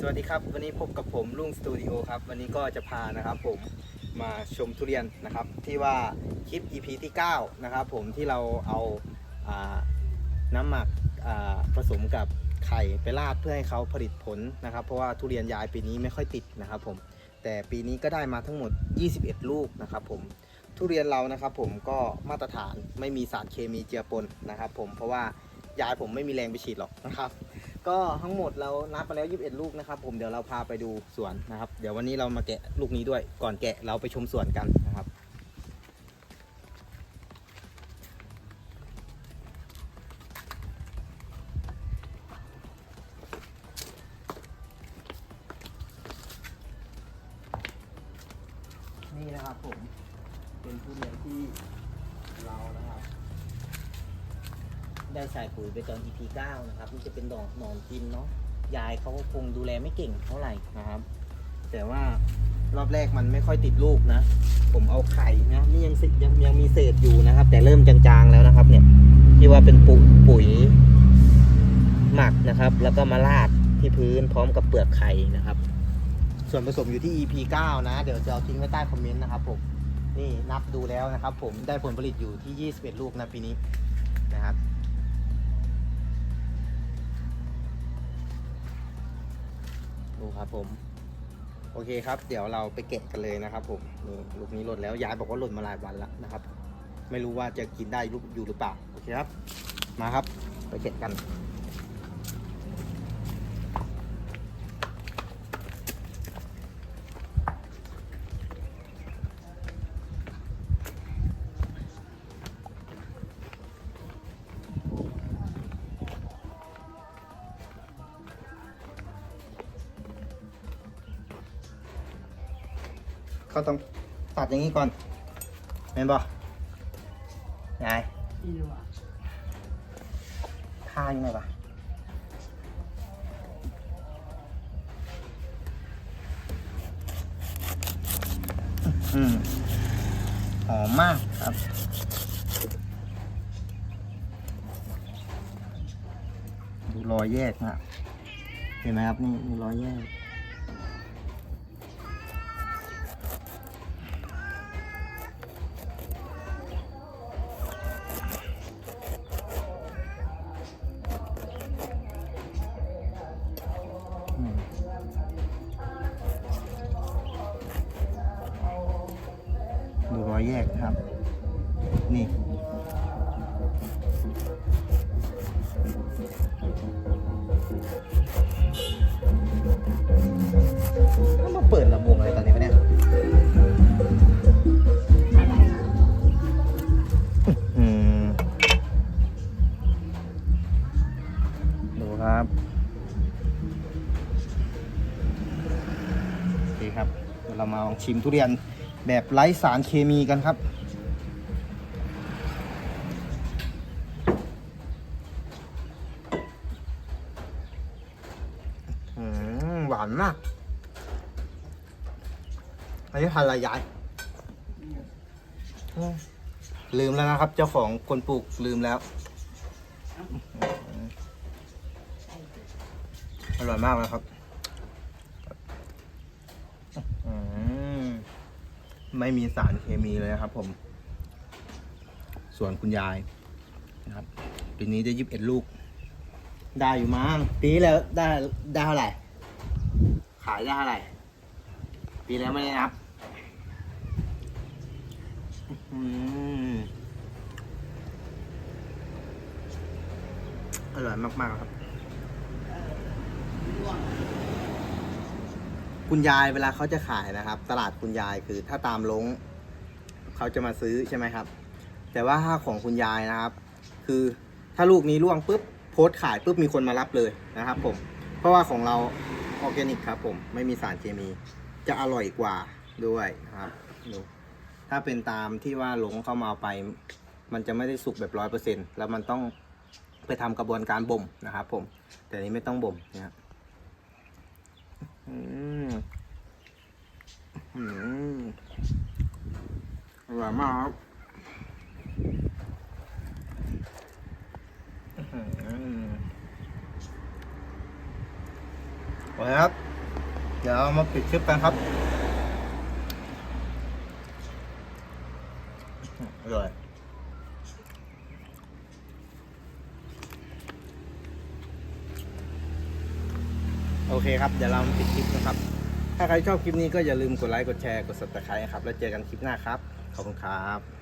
สวัสดีครับ วันนี้พบกับผมลุงสตูดิโอครับ วันนี้ก็จะพานะครับผมมาชมทุเรียนนะครับ ที่ว่าคลิป EP ที่ 9 นะครับผมที่เราเอาอาน้ำหมักผสมกับไข่ไปราดเพื่อให้เขาผลิตผลนะครับ เพราะว่าทุเรียนยายปีนี้ไม่ค่อยติดนะครับผมแต่ปีนี้ก็ได้มาทั้งหมด 21 ลูกนะครับผมทุเรียนเรานะครับผมก็มาตรฐานไม่มีสารเคมีเจือปนนะครับผมเพราะว่ายายผมไม่มีแรงไปฉีดหรอกนะครับ ก็ทั้งหมดเรานับมาแล้ว 21 ลูกนะครับ ผมเดี๋ยวเราพาไปดูสวนนะครับ เดี๋ยววันนี้เรามาแกะลูกนี้ด้วย ก่อนแกะเราไปชมสวนกันนะครับ นี่นะครับผมเป็นทุเรียนที่เรานะครับ ได้ใส่ปุ๋ยไปตอน EP 9นะครับนี่จะเป็นดอกหนอนกินเนาะยายเขาก็คงดูแลไม่เก่งเท่าไหร่นะครับ แต่ว่ารอบแรกมันไม่ค่อยติดลูกนะ ผมเอาไข่นะนี่ยังสิยังยังมีเศษอยู่นะครับ แต่เริ่มจางๆแล้วนะครับ เนี่ยที่ว่าเป็นปุ๋ยปุ๋ยหมักนะครับ แล้วก็มาราดที่พื้นพร้อมกับเปลือกไข่นะครับ ส่วนผสมอยู่ที่ EP 9 นะ เดี๋ยวจะเอาทิ้งไว้ใต้คอมเมนต์นะครับผมนี่นับดูแล้วนะครับ ผมได้ผลผลิตอยู่ที่ 21 ลูกนะปีนี้นะครับ ครับผมโอเคครับ เดี๋ยวเราไปเก็บกันเลยนะครับ ผมนี่ลูกนี้หล่นแล้วยายบอกว่าหล่นมาหลายวันแล้วนะครับ ไม่รู้ว่าจะกินได้ลูกอยู่หรือเปล่าโอเคครับ มาครับ ไปเก็บกัน เขาต้องตัดอย่างนี้ก่อนเห็นปะยายท่ายังไงปะอืมหอมมากครับดูรอยแยกนะเห็นไหมครับนี่มีรอยแยก อยแยกนะครับ นี่ มาเปิดลำวงอะไรตอนนี้ปะเนี่ยดูครับโอเคครับเดี๋ยวเรามาลองชิมทุเรียน แบบไร้สารเคมีกันครับอืมหวานมาก อันนี้พันธุ์อะไรยายลืมแล้วนะครับ เจ้าของคนปลูกลืมแล้ว อร่อยมากนะครับ อืม ไม่มีสารเคมีเลยนะครับ ผม ส่วนคุณยายนะครับปีนี้จะยิบเอ็ดลูก ได้อยู่มั้งปีแล้วได้ได้เท่าไหร่ ขายได้เท่าไหร่ ปีแล้วไม่ได้นับอืมอร่อยมาก ๆ ครับ คุณยายเวลาเขาจะขายนะครับ ตลาดคุณยายคือถ้าตามลงเขาจะมาซื้อใช่ไหมครับ แต่ว่าถ้าของคุณยายนะครับ คือถ้าลูกนี้ร่วงปุ๊บโพสต์ขายปุ๊บมีคนมารับเลยนะครับผมเพราะว่าของเราออร์แกนิกครับผมไม่มีสารเคมีจะอร่อยกว่าด้วยนะครับดูถ้าเป็นตามที่ว่าหลงเข้ามาเอาไป มันจะไม่ได้สุกแบบร้อยเปอร์เซ็นแล้วมันต้องไปทำกระบวนการบ่มนะครับผม แต่นี้ไม่ต้องบ่มนะครับ อืม อืมอร่อยมากครับอื้อหือโอเคครับ เดี๋ยวมาปิดคลิปกันครับอร่อยโอเคครับ เดี๋ยวเรามาปิดคลิปนะครับ ถ้าใครชอบคลิปนี้ก็อย่าลืมกดไลค์ กดแชร์ กด subscribe ครับ แล้วเจอกันคลิปหน้าครับ ขอบคุณครับ